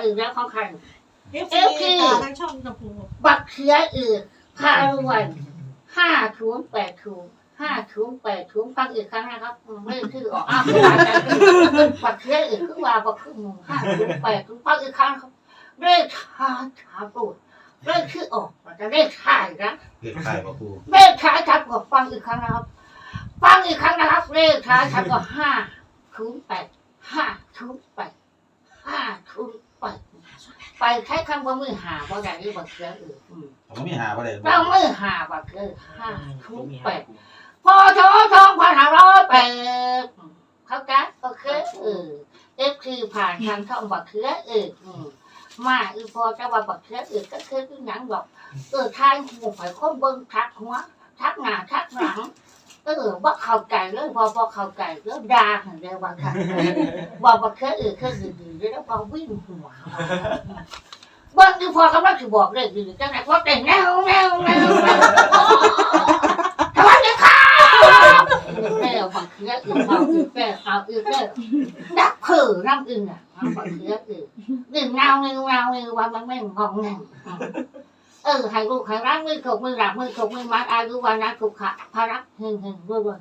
มาอีกแล้วของใคร เอฟซีตาทั้งช่องตะปูบักเขียอีกพารวยห้าศูนย์แปดศูนย์ห้าศูนย์แปดศูนย์ฟังอีกครั้งนะครับอืมไม่ได้ชื่อออกอ้าวคือว่ากันบักเขียอีกคือว่าบักคือหมูห้าศูนย์แปดศูนย์ฟังอีกครั้งครับเลขชาชาตูดเลขชื่อออกมันจะเลขชายนะเรียกไข่ป่ะปูเลขชายชัดกว่าฟังอีกครั้งนะครับ ฟังอีกครั้งนะครับเลขชายชัดกว่าห้าศูนย์แปดห้าศูนย์แปดห้าศูน ย์แปดไปใช้คำว่ามือหาเพราะอย่างนี้บักเขียอีกอืมผมก็มีหาประเด็นเราไม่หาบักเกอร์ห้าทุกแปดพอโถทองพันห้าร้อยแปดเขาแก๊สโอเคเออเอฟคือผ่านทางช่องบักเคือเอออืมมาอีพอจะว่าบักเคือเออก็คือที่หนังบอกเออทายหูไฟคนเบิ้งทักหัวทักหน้าทักหลัง เออว่าเข้าใจเลยพอพอเข้าใจแล้วด่าเห็นเลยว่าค่ะว่าบักเคือเออคือดีๆแล้วพอวิ่งหัวเบิ้งคือพอกำลังจะบอกเลยอยู่จังไหนพอแต่งแนวแนวแนวแนวทำไมเนี่ยครับแม่บังเคืออื่นเอาอื่นแม่เอาอื่นแม่ดักเผือน้ำอื่นอะบังเคืออื่นดื่มเงาเงาเงาเงาวันมันไม่งองแง เออให้ลูกให้ร้านมือถกมือหลับมือถกมือมัดอายุวันนะถูกขะพารักเฮงเฮงรวยรวย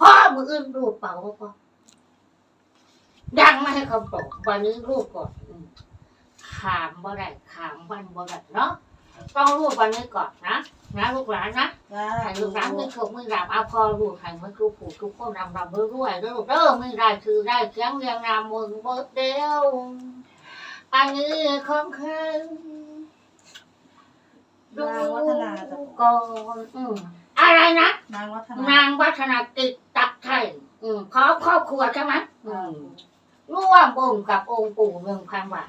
พ่อมืออื่นรูปเป่าพ่อดังไม่ให้เขาตกวันนี้รูปก่อนขามบ่ได้ขามวันบ่ได้เนาะต้องรู้วันนี้ก่อนนะนะลูกหลานนะจ้าให้ลูกหลานมือโขกมือหลับเอาพอรู้ให้มันทุกผู้ทุกคนรำรำรวยๆเด้อลูกเด้อมือได้คือได้เสียงเรียงนามมือเบิดเดียวอันนี้ของใคร ดูนางวัฒนาตะปูก่อนอืมอะไรนะ นางวัฒนานางวัฒนาติดตักไทยอืมขอครอบครัวใช่ไหมอืมร่วมบุญกับองค์ปู่หนึ่งพันบาท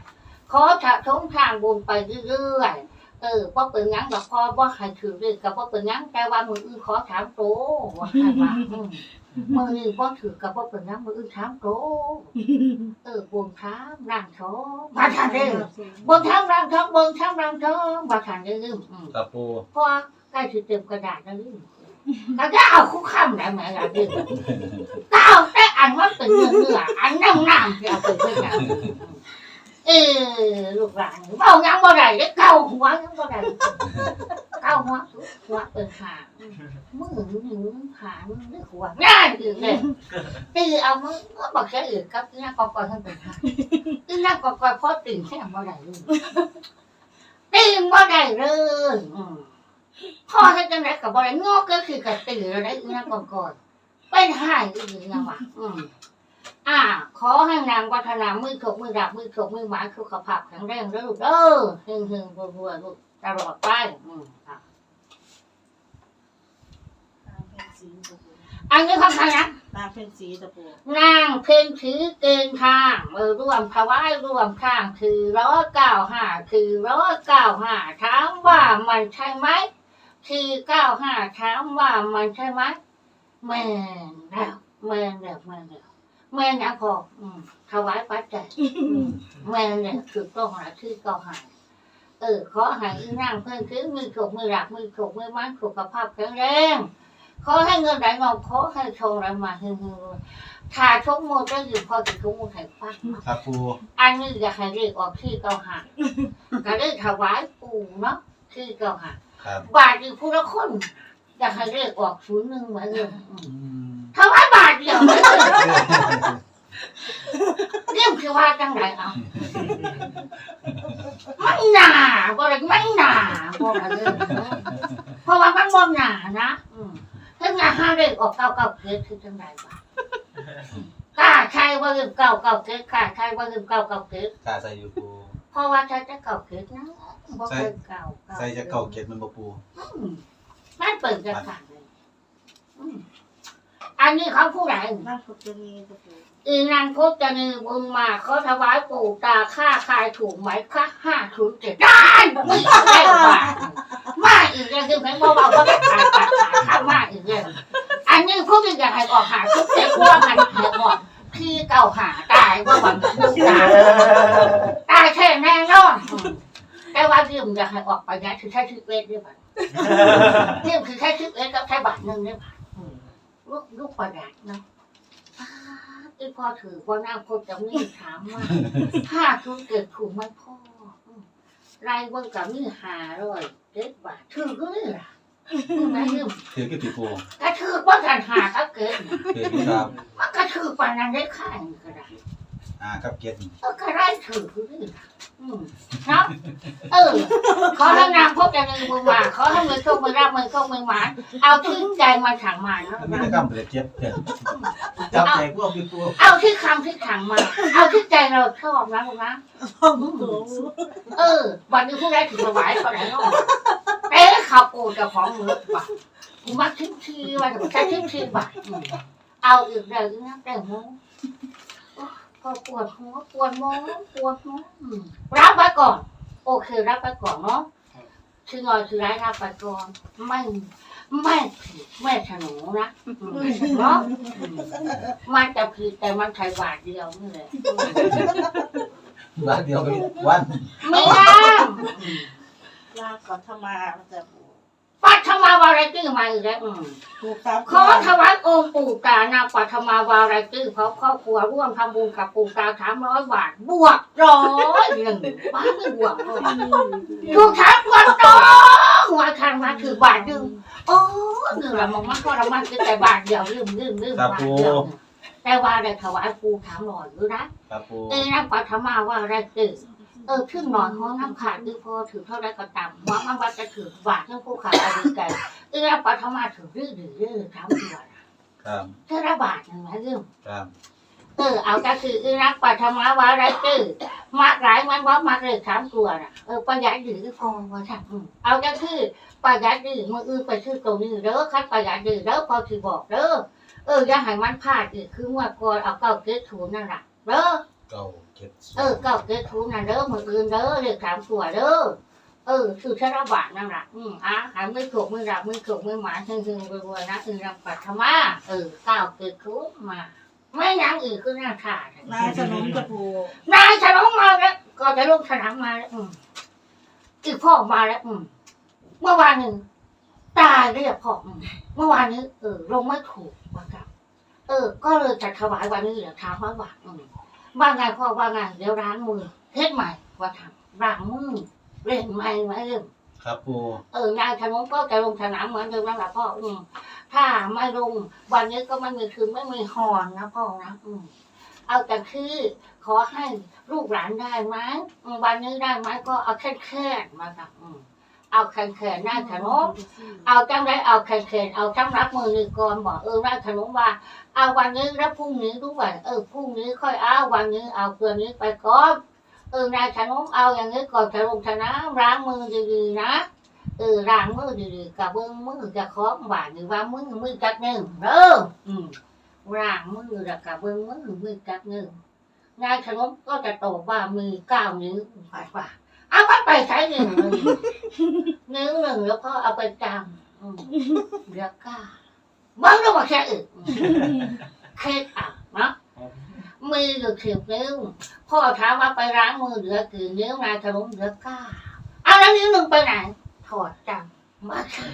ขอถะทงทางบุญไปเรื่อยๆเออพ่อเป็นหยังกับพ่อว่าให้ถือเรื่องกับพ่อเป็นหยังแต่ว่ามืออื่นขอถามโตว่าใครว่าอืม มืออื่นพ่อถือกับพ่อเป็นหยังมืออื่นถามโตเออบุญถามร่างท้องมาทานเด้อบุญถามร่างท้องบุญถามร่างท้องมาทานเด้ออืมครับปูเพราะว่าใกล้จะเต็มกระดาษแล้วนี่ก็จะเอาคุกคำได้ไหมล่ะดิก็เอาแต่อันว่าเป็นเนื้อเนื้ออันน้ำน้ำที่เอาไปเพื่อนกัน เออลูกหลานเบายังบ่ได้ได้เก้าหัวยังบ่ได้เก้าหัวหัวเป็นขามือหนึ่งขามือหนึ่งหัวง่ายอื่นเลยตีเอามือบอกแค่อื่นครับที่นั่งกอกอยท่านเป็นขาที่นั่งกอกอยพ่อตื่นแค่บ่ได้เลยตื่นบ่ได้เลยพ่อให้จังไรกับบริงอกก็คือกับตื่นอะไรอีกนะก่อนก่อนๆเป็นหายอีกนะวะอืม อ่า ขอให้นางวัฒนามือถกมือดับมือถกมือหมาสุขภาพแข็งแรงแล้วลูกเด้อหึงหึงรัวรัวๆลูกตลอดไปอืมอะนางเพนสีตะปูอันนี้ของใครนะนางเพนสีตะปูนางเพ่งถือเกณฑ์ทางเออรวมถวายรวมข้างคือร้อยเก้าห้าคือร้อยเก้าห้าถามว่ามันใช่ไหมคือเก้าห้าถามว่ามันใช่ไหมแม่นแล้วแม่นแล้วแม่นแล้ว แม่นนะพออืมถวายปัจจัยอืมแม่นเนี่ยคือต้องหาชื่อก็หายเออขอใหายนั่งเพิ่นคือมือถกมือหลักมือถกมือมันสุขภาพแข็งแรงขอให้เงินไหลมาขอให้ชงไหลมาเฮือๆถ้าชงโมจะอยู่พอจะชงโมให้ฟังครับปูอันนี้อยากให้เรียกออกที่เก่าหาก็ได้ถวายปู่เนาะที่เก่าหาครับบาทอยู่ผู้ละคนอยากให้เรียกออกศูนย์หนึ่งเหมือนเดิมอืมอืม ถวายบาทเดียวเลยเรื่องคือว่าจังไรเอามันหนาบ่ได้มันหนาบ่ได้เลยเพราะว่ามันบ่หนานะอืมถ้างานห้าเด็กออกเก้าเก้าเกตคือจังไรวะกล้าใช่ว่าเรื่องเก้าเก้าเกตกล้าใช่ว่าเรื่องเก้าเก้าเกตกาใส่อยู่ปูเพราะว่าใช้จะเก้าเกตนะบ่เคยเก้าใส่จะเก่าเก็ดมันบ่ปูอืมมันเปิดกันขาดเลย อืมอันนี้เขาผู้ใดนางพุทธนีตะปูอีนางพจนีบุญมาเขาถวายปู่ตาค่าคายถูกไหมคะห้าศูนย์เจ็ดได้ไม่ได้บาทมาอีกแล้วคือแม่บอกว่าเขาจะขายปากขายข้าวมาอีกแล้วอันนี้ผู้ที่จะให้ออกหาทุกเจ็ดพวกมันเหตุบอกที่เก่าหาตายว่าหวังลูกตายตายแค่แน่นอนอืมแต่ว่าเรื่องอยากให้ออกไปนะคือใช้ชีวิตด้วยป่ะเรื่องคือใช้ชีวิตกับใช้บาทหนึ่งด้วยป่ะอืมลูกลูกประหยัดเนาะ อี อี พอถือว่าน้ำคนจะมีถามว่าถ้าทุนเกิดถูกมันพ่ออืมรายวันกับมีหาร้อยเจ็ดบาทถือก็เลยล่ะอืมแม่ยืมถือกี่ปีปูกระถือว่ากันหาก็เกิดถือกี่ครับมันกระถือปานนั้นได้ค่ายก็ได้ อ่าครับเก็ดเออก็ได้ถือก็เลยล่ะอืมเนาะเออ ขอให้นางพบกันในมือมาขอให้มือโชคมือรับมือโชคมือหมานเอาที่ใจมาถังมาเนาะมันมีแต่กำเป็นเก็บเก็บจับใจพวกพี่ปูเอาที่คำที่ถังมา เอาที่ใจเราชอบนะลูกนะห้องปูเออ วันนี้ผู้ได้ถึงถวายเขาไหนเนาะเอ๊ะขับโอนกับของมือว่ะกูมาทิ้งทีว่าจะใช้ทิ้งทีบ่ะอืมเอาอีกเดี๋ยวนะแต่โม โอ้พอปวดหัวปวดโมปวดหัวอืมรับไว้ก่อน โอเครับไปก่อนเนาะชื่อหน่อยชื่อร้ายรับไปก่อนไม่ไม่ผิดไม่ถนนนะอืมเนาะอืมมันจะผิดแต่มันใช้บาทเดียวนี่แหละบาทเดียวไปวันไม่ได้ลาก่อนทำมาจะปูปัทมาวาไรตี้มาอีกแล้วอืมปูครับขอถวายองค์ปู่ตานาปัทมาวาไรตี้เพราะครอบครัวร่วมทำบุญกับปู่ตาสามร้อยบาทบวกร้อยหนึ่งบ้านไม่บวกเลยถูกทักวันต่อหัวคันมาถือบาทหนึ่งโอ้หนึ่งละมันมันก็ละมันคือแต่บาทเดียวลืมลืมลืมบาทเดียวแต่ว่าได้ถวายปู่ถามหน่อยอยู่นะครับปูเอ้ยนาปัทมาวาไรตี้ เออขึ้นหน่อยห้องน้ำขาดคือพอถือเท่าไรก็ตามหวังว่าจะถือบาททั้งผู้ขาดอะไรกันเออปัทมาถือรื้อดื้อรื้อทำตัวนะครับเท่าระบาทหนึ่งนะเรื่องครับเออเอาก็คือเออรักปัทมาวาไรตื้อมากหลายมันว่ามักเลยสามตัวน่ะเออประหยัดดื้อพอว่าสั่งอืมเอาก็คือประหยัดดื้อมืออื่นไปชื่อตรงนี้เด้อคัดประหยัดดื้อเด้อพอถือบอกเด้อเอออย่าให้มันพลาดอีกคือเมื่อก่อนเอาเก้าเกตถูนั่นแหละเด้อเก้า เก็ดเออเก้าเกตถูนั่นเด้อมืออื่นเด้อเลขสามตัวเด้อเออคือชระบาทนั่นแหละอืมอะหายมือถูกมือรับมือถูกมือหมาซึ่งซึ่งรวยๆนะคือรับปัทมาเออก้าวเกิดทุกมา ไม่ยังอื่นคือหน้าขาดลาสนมจะปูนายฉลองมาแล้วก็จะลงสนามมาแล้วอืมอีกพ่อมาแล้ว อืม เมื่อวานหนึ่งตายเรียกพ่ออืมเมื่อวานนี้เออลงไม่ถูกว่าครับเออ ก็เลยจะถวายวันนี้เหลือทางร้อยบาทอืม ว่าไงพ่อว่าไงเดี๋ยวล้างมือเฮ็ดใหม่ว่าทำล้างมือเล่นใหม่ไหมเริ่มครับปูเออนายขนมก็จะลงสนามเหมือนเดิมนั่นแหละพ่ออืมถ้าไม่ลงวันนี้ก็ไม่มีคืนไม่มีหอนนะพ่อนะอืมเอาแต่คือขอให้ลูกหลานได้ไหมอืมวันนี้ได้ไหมก็เอาแค่แค่มาค่ะอืม เอาแค่แค่นายขนมเอาจังไรเอาแค่แค่เอาจังรับมือนี่ก่อนบอกเออนายขนมว่า เอาวันนี้แล้วพรุ่งนี้ด้วยเออพรุ่งนี้ค่อยเอาวันนี้เอาเกลือนี้ไปก่อนเออนายขนมเอาอย่างนี้ก่อนจะลงสนามล้างมือดีๆนะเออล้างมือดีๆกับเบิ้งมือจะคล้องบาดหรือว่ามือมือจักหนึ่งเด้ออืมล้างมือแล้วกับเบิ้งมือมือจักหนึ่งนายขนมก็จะตอบว่ามือก้าวนิ้วไปว่า เอาไปไปใช้หนึ่งเลยนิ้วหนึ่งแล้วก็เอาไปจำอืมเหลือเก้าเบิ้งแล้วบอกแค่อื่นเคล็ดอะเนาะมืออยู่สิบนิ้วพ่อถามว่าไปล้างมือเหลือกี่นิ้วนายขนมเหลือเก้าเอาแล้วนิ้วหนึ่งไปไหนถอดจำมาค่ะ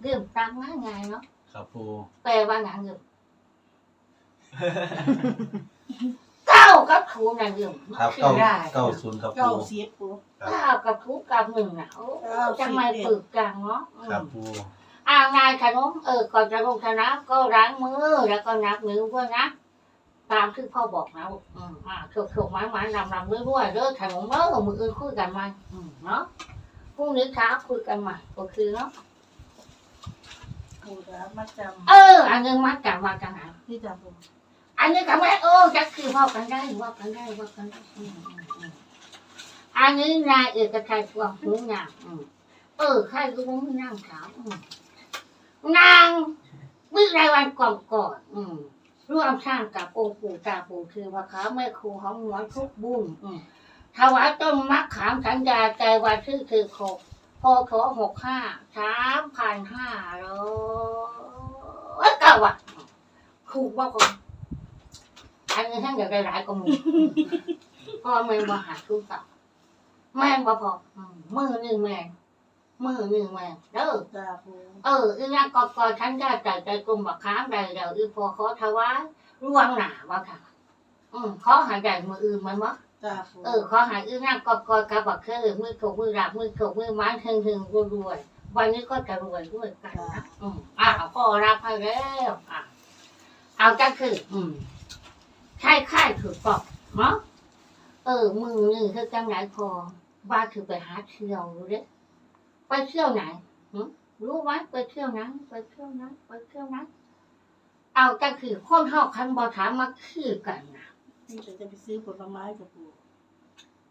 เรื่องจำง่ายไงเนาะครับปูแปลว่าไงเรื่องเก้ากับถูนนะเรื่องครับคือเก้าได้เก้าศูนย์ครับเก้าปูสิบปูเก้ากับถูกับหนึ่งนะโอ้จะไม่ปึกกังเนาะอืม ครับปูอ่างานขนมเออก่อนจะลงสนามก็ล้างมือแล้วก็นับนิ้วเพื่อนนะ ตามที่พ่อบอกนะลูกอืมอ่าถูกถูกไม้ไม้นำนำด้วยด้วยเด้อขนมเด้อมืออื่นคุยกันไหมอืมเนาะพรุ่งนี้เช้าคุยกันใหม่โอเคเนาะปูจะมาจเอออันนึงมาจากมาจากไหนำที่จะปู อันนี้ก็ไม่โอ้จะคือพ่อกันได้ว่ากันได้ว่ากันได้อันนี้นายเอกชัยพวงหูงามอืมเออใครก็ไม่มีนางขาวอืมนางวิไรวันก่อนก่อนอืมร่วมสร้างกับองค์ปู่ตาปู่คือพระขาแม่ครูของหมอนทุกบุญอืมถวายต้นมะขามสัญญาใจวันที่อคือหกพศหกห้าสามพันห้าร้อยเก้าวัตถูกว่าคน อันนี้ท่านอยากได้หลายกว่าหมูพ่อแม่บ่หาทุกต่อแม่งบ่พออืมมือหนึ่งแม่งมือหนึ่งแม่งเด้อ จ้าปูเอออีนั่งกอดกอดฉันได้ใจใจกลมบักค้างใดเดี๋ยวอีพอขอถวายร่วงหนาว่าค่ะ อืมขอหายใจมืออื่นมันวะจ้าปูเออขอหายอื่นนั่งกอดกอดกับบักเคอมือถกมือหลับมือถกมือไม้ถึงถึงรวยรวยวันนี้ก็จะรวยด้วยกันนะอืมอะพ่อรับให้แล้วอะเอาก็คือ อืม ใช่ค่ายถือปอกเนาะเออมือนี่คือจังไหนพอว่าถือไปหาเที่ยวอยู่เด้ไปเที่ยวไหนหึรู้ไหมไปเที่ยวนั้นไปเที่ยวนั้นไปเที่ยวนั้นเอาก็คือคนเฮาคันบ่ถามมาคือกันนะนี่จะจะไปซื้อผลไม้จ้าปู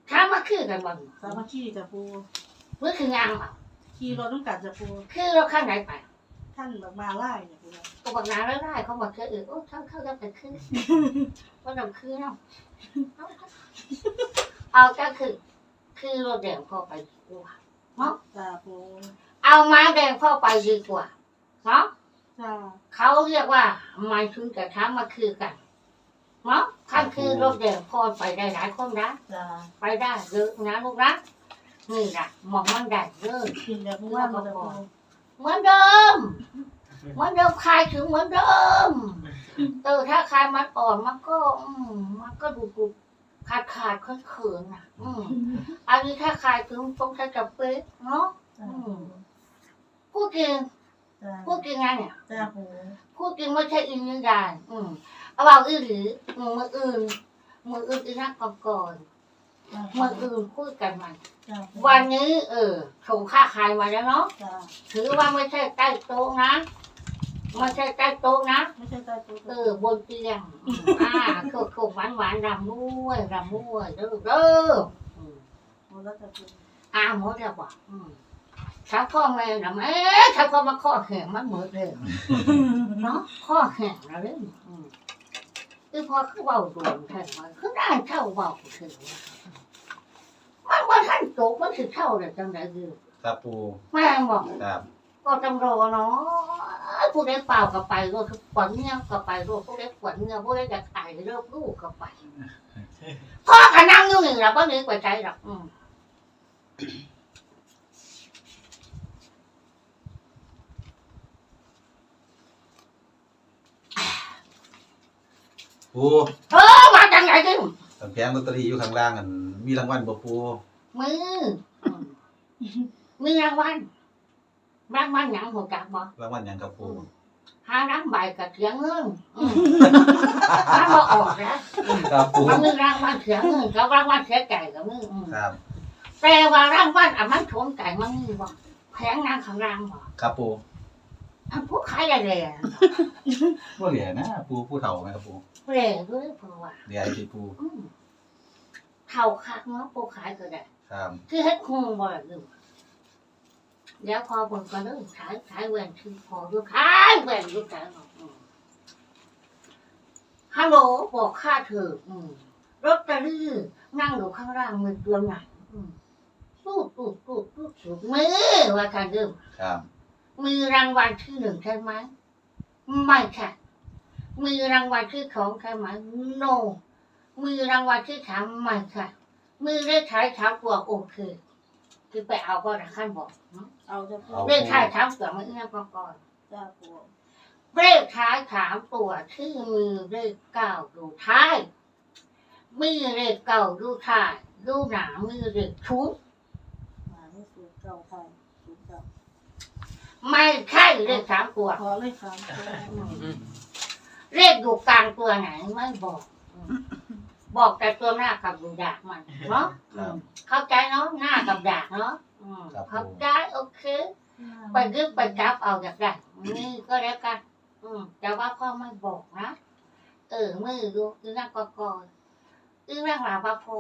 ถามมาคือกันบ่สามัคคีจ้าปูเมื่อคืองานเอาขี่รถต้องกัดจ้าปูคือเราข้างไหนไป ท่านแบบมาไล่จ้าปูก็บอกงานแล้วได้เขาบอกคือเออโอ้เข้าเข้าจะไปคือว่าดำคือเนาะเอาเอาก็คือ คือรถแดงพอไปดีกว่าเนาะจ้าปูเอาม้าแดงเข้าไปดีกว่าเนาะจ้าเขาเรียกว่ามันถึงจะถามมาคือกันเนาะขั้นคือรถแดงพอไปได้หลายคนนะจ้าไปได้เยอะนะลูกนะนี่แหละมองมันได้เยอะกินแบบเมื่อวานมาจ้าปูเหมือนเดิมเห มือนเดิมคลายถึงเหมือนเดิมเออถ้าคลายมันอ่อนมันก็อืมมันก็ดูดูขาดขาดเขินเขินอะ อืมอันนี้ถ้าคลายถึงต้องใช้กับเป๊ะเนาะจ้าพูดจริงจ้าพูดจริงไงเนี่ย จ้าปูพูดจริงไม่ใช่อินนิยายอืมเอาเอาอื่นหรืออืมมืออื่นมืออื่นอีนักก่อนก่อนมืออื่นพูดกันมัน จ้าวันนี้ เออส่งค่าขายมาแล้วเนาะ จ้าถือว่าไม่ใช่ใต้โต๊ะนะ ไม่ใช่ใต้โต๊ะนะไม่ใช่ใต้ปูเออบนเตียงอืมอ่าโคกโคกหวานหวานรำม้วยรำม้วยเด้อเด้ออืมหมดแล้วจ้าปูอ่าหมดแล้วบอกอืมถ้าพ่อแม่นะแม่ถ้าพ่อมาข้อแข็งมันหมดเลยเนาะข้อแข็งนะเด้ออืมคือพอคือเบาดวงแทนมันคือได้เท่าเบาถึงมันว่าท่านโตกมันคือเท่าเลยจังไดคือครับปูแม่บอกครับก็จำรอเนาะ ผู้ใดเปล่ากับไปรถขวัญเงี้ยกับไปรถผู้ใดขวัญเงี้ยผู้ใดจะตายเริ่มลูกกับไปพ่อก็นั่งอยู่หนึ่งแล้วก็นึกไปใจหรอกอืมปูเออมาจังไหนดิตำแพงลอตเตอรี่อยู่ข้างล่างอันมีรางวัลบ่ปูมืออืมมือรางวัล รางวัลหยังหัวจักบ่รางวัลหยังครับปูหารังใบกับเสียเงินอืมถ้าบ่ออกนะอืมครับปูมันมีรางวัลเสียเงินกับรางวัลเสียใจกับมืออืมครับแต่ว่ารางวัลอะมันชนไก่มันมีบ่แพงนางข้างล่างบ่ครับปูอันผู้ขายอะไรเลยบ่เหลือนะปูผู้เฒ่าไหมครับปูเปร่ด้วยเพราะว่าเดี๋ยวไอ้ที่ปูอืมเท่าคักเนาะผู้ขายก็ได้ ครับ คือเฮ็ดคงบ่ล่ะลืม เดี๋ยวพอเบิ่งก็เริ่มขายขายแหวนคือพออยู่ขายแหวนอยู่แต่เนาะอืมฮัลโหลบอกค่าเถอะอืมรถตะลี่นั่งอยู่ข้างล่างมือตัวไหนอืมตู้ตู้ตู้ตู้ตู้มือว่าการเดิมครับมีรางวัลที่หนึ่งใช่ไหมไม่ใช่มีรางวัลที่สองใช่ไหม no มีรางวัลที่สามไม่ใช่มีเลขท้ายสามตัวโอเค คือไปเอาก็ได้ขั้นบอกเนอะ เอาจ้าปูเลขท้ายสามตัวมันเอื้อมก่อนจ้าปูเลขท้ายสามตัวที่มีเลขเก้าดูท้าย มีเลขเก้าดูท้ายดูหนามีเลขชุดมาไม่สูตรเก่าไทยสูตรเก่าไม่ใช่เลขสามตัวขอเลยครับเลขอยู่กลางตัวไหนไม่บอกอืมบอกแต่ตัวหน้ากับดูดากมันเนาะครับเข้าใจเนาะหน้ากับดากเนาะอืม ครับผมเข้าใจโอเค ไปยึดไปจับเอาจากได้นี่ก็แล้วกัน อืมแต่ว่าพ่อไม่บอกนะ เออ มือดูอีนั่งกอกอนอีนั่งหลาบาพอ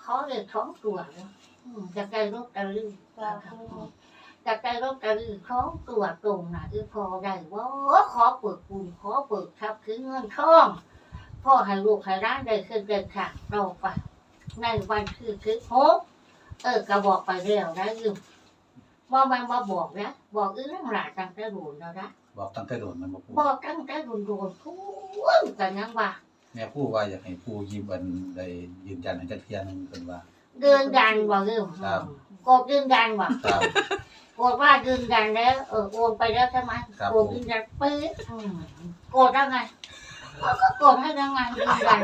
เขาเลยท้องตัวเลยอืมจะได้รถตะลึงจ้าปูจะได้รถตะลึงท้องตัวตรงน่ะอีพอได้ว่าขอเปิดปูนขอเปิดทับถึงเงินทอง พ่อให้ลูกให้ร้านได้ขึ้นเดินขาเราไปในวันคือคือโฮ เออกระบอกไปแล้วได้อยืมบ่แมันบ่บอกนะบอกอีเรื่องหลายตั้งแต่โดนแล้วนะบอกตั้งแต่โดนมันบ่ปูบอกตั้งแต่โดนโดนพูนกันยังว่าแม่ปูว่าอยากให้ปูยิ้มอันได้ยืนยันให้จักเที่ยหนึงเพิ่นว่าเดือนยันบ่เรื่องครับกดยืนยันบ่ครับกดว่ายืนยันแล้วเออโอนไปแล้วใช่ไหมครับโอนยืนยันปึ๊บอืมกดแล้วไงเขาก็กดให้ยังไงยืนยัน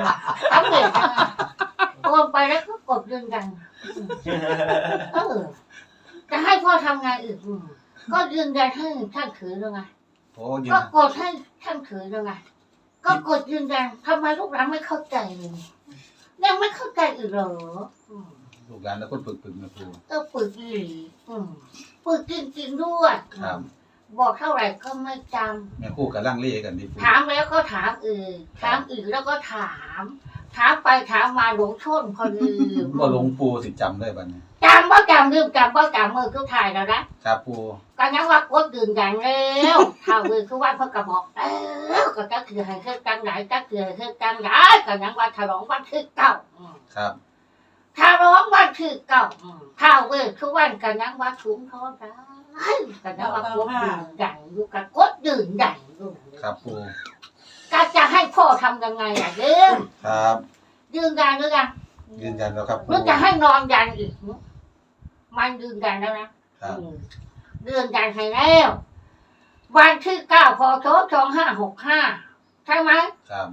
สำเร็จยังไงโอนไปแล้วก็กดยืนยัน เออจะให้พ่อทำงานอื่นอืมก็ยืนยันให้ท่านถือยังไงโอ้ยืนก็กดให้ท่านถือยังไงก็กดยืนยันทำไมลูกหลานไม่เข้าใจเลยยังไม่เข้าใจอีกเหรออืม ลูกหลานแล้วคนปึกๆนะปูก็ปึกอีหลีอืมปึกจริงๆด้วยครับ บอกเท่าไหร่ก็ไม่จำแม่คู่กับล่างเล่กันดิปูถามแล้วก็ถามอีกถามอีกแล้วก็ถาม ถามไปถามมาหลงชนพอลืมบ่หลวงปูสิจำได้บัดนี้ จำว่าจำลืมจำว่าจำมือคือถ่ายแล้วนะครับปูก็ยังว่ากดยืนยันแล้วถ้ามือคือว่าเพิ่งกระบอกแล้วก็จะคือให้เครื่องกังไหนจะคือให้เครื่องกังไหนก็ยังว่าถลองวันคือเก่าอืม ครับ ถ้าร้องวันคือเก่าอืมถ้าเว้ยคือวันก็ยังว่าถุงท้องได้ก็ยังว่ากดยืนยันอยู่กับกดยืนยันอยู่ ครับปู ก็จะให้พ่อทำยังไงอะเด้มครับ ยืนยันหรือยังยืนยันแล้วครับหปูรือจะให้นอนยันอีกหึมันยืนยันแล้วนะครับอืมยืนยันให้แล้ววันที่เก้าพอโทสองห้าหกห้าใช่ไหมครับ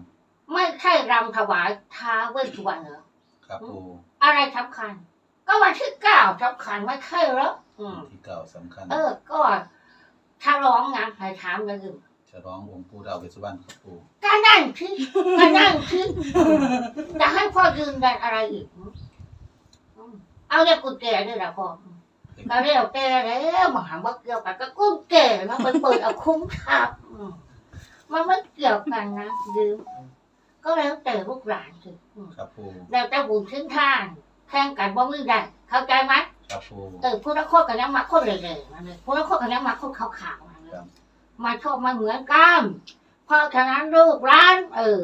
ไม่ใช่รำถวายท้าเวสสุวรรณเหรอครับปูอะไรสำคัญ ก็วันที่เก้าสำคัญไม่ใช่เหรออืมที่เก่าสำคัญ เออ ก็ถ้าร้องงานใครถามกันอื่น จะร้ององค์ปู่ดาวเวสสุวรรณครับปูก็นั่งคิดก็นั่งคิดจะให้พ่อยืนยันอะไรอีกหึอืมเอาเรียกกุญแจด้วยละพ่อก็เรียกแกแล้วมาหาว่าเกี่ยวกันก็กุ้งแก่แล้วไปเปิดเอาคุ้มขับอืมมันไม่เกี่ยวกันนะยืมก็แล้วแต่ลูกหลานสิอืมครับปูแล้วแต่บุญชิ้นทานแข่งกันบ่มือได้เข้าใจไหม ครับปูเออผู้ละโคตรกันยังมาโคตรเลยๆนั่นเลยผู้ละโคตรกันยังมาโคตรขาวๆนั่นเลยครับ มาชอบมาเหมือนกันเพราะฉะนั้นลูกร้าน เออ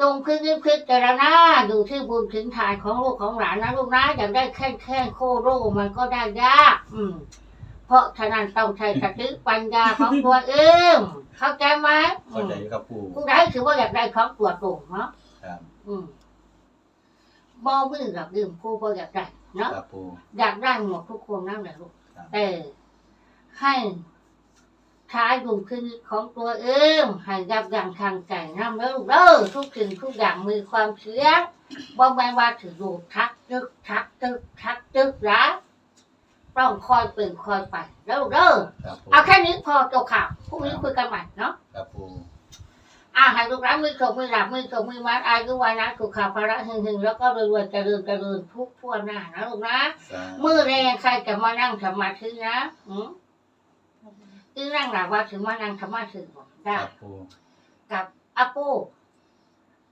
จงพิจิตพิจารณาดูที่บุญชิ้นทานของลูกของหลานนะลูกนะอยากได้แค่แค่โคโรมันก็ได้ยากอืมเพราะฉะนั้นต้องใช้สติปัญญาของตัวเองเข้าใจไหมอืเข้ามใจอยู่ครับปูผู้ใดถือว่าอยากได้ของตัวตรงเนาะครับอืมบ่มือกับดื่มผู้บ่อยากได้เนาะครับปูอยากได้หมดทุกคนนั่นแหละลูกครับแต่ให้ ใช้ดุลพินิจของตัวเองให้ยับยั้งทางใจน้ำเด้อลูกเด้อทุกสิ่งทุกอย่างมีความเสี่ยงบ่แม่นว่าถือดูทักจึกทักจึกทักจึกนะต้องคอยเป็นคอยไปแล้วลูกเด้อครับปูเอาแค่นี้พอจบข่าวพรุ่งนี้คุยกันใหม่เนาะครับปูอ่าให้ลูกร้านมือโชคมือหลับมือโชคมือมัดอายุวันนะถูกข่าวภาระหึงหึงๆแล้วก็รวยๆเจริญเจริญทุกทั่วหน้านะลูกนะสามือแรงใครจะมานั่งสมาธินะอืม อีนั่งหลับว่าถึงมานั่งสมาธิบอกคได้รับปูกับอาปู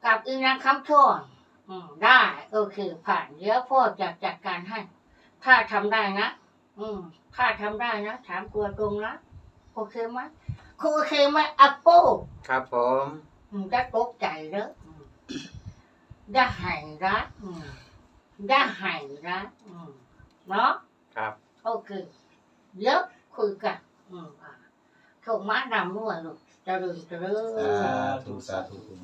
กับอีนางคำช่อนอืมได้โอเคผ่านเดี๋ยวพ่อจะจัดการให้ ถ้าทำได้นะอืม ถ้าทำได้นะถามตัวตรงนะโอเคไหมโอเคไหมอาปูครับผมอืมจะตกใจเด้ออืมจะหายรักอืมจะหายรักอืมเนาะครับโอเคเดี๋ยวคุยกันอืม อะถูกม้านำด้วยลูกเจะรึงจะรึสาธุสาธุปู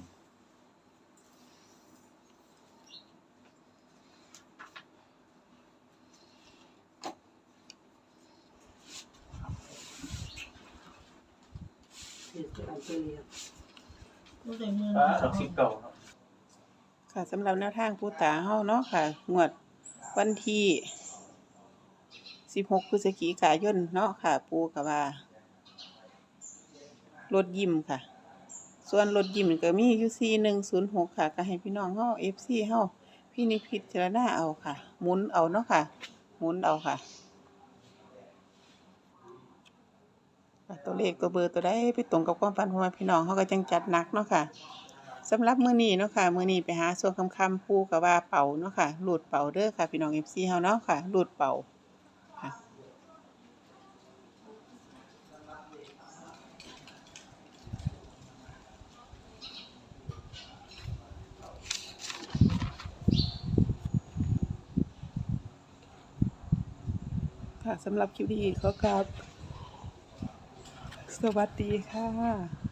ผู้ใดมืออ่าดอกสิบเก่าครับค่ะสำหรับแนวทางผู้ตาเฮาเนาะค่ะงวดวันที่ 16พฤศจิกายนเนาะค่ะ ปูก็ว่า รถยิ้มค่ะ ส่วนรถยิ้มก็มีอยู่4106ค่ะ ก็ให้พี่น้องเฮา FC เฮาพี่นิพิจารณาเอาค่ะ หมุนเอาเนาะค่ะ หมุนเอาค่ะ ตัวเลขตัวเบอร์ตัวใดไปตรงกับความฝันของพี่น้องเฮาก็จังจัดหนักเนาะค่ะสำหรับมือนี้เนาะค่ะมือนี้ไปหาส่วนคำคำๆปูกับว่าเป่าเนาะค่ะหลุดเป่าเด้อค่ะ พี่น้อง FC เฮาเนาะค่ะหลุดเป่า ค่ะสำหรับคลิปนี้ขอกราบสวัสดีค่ะ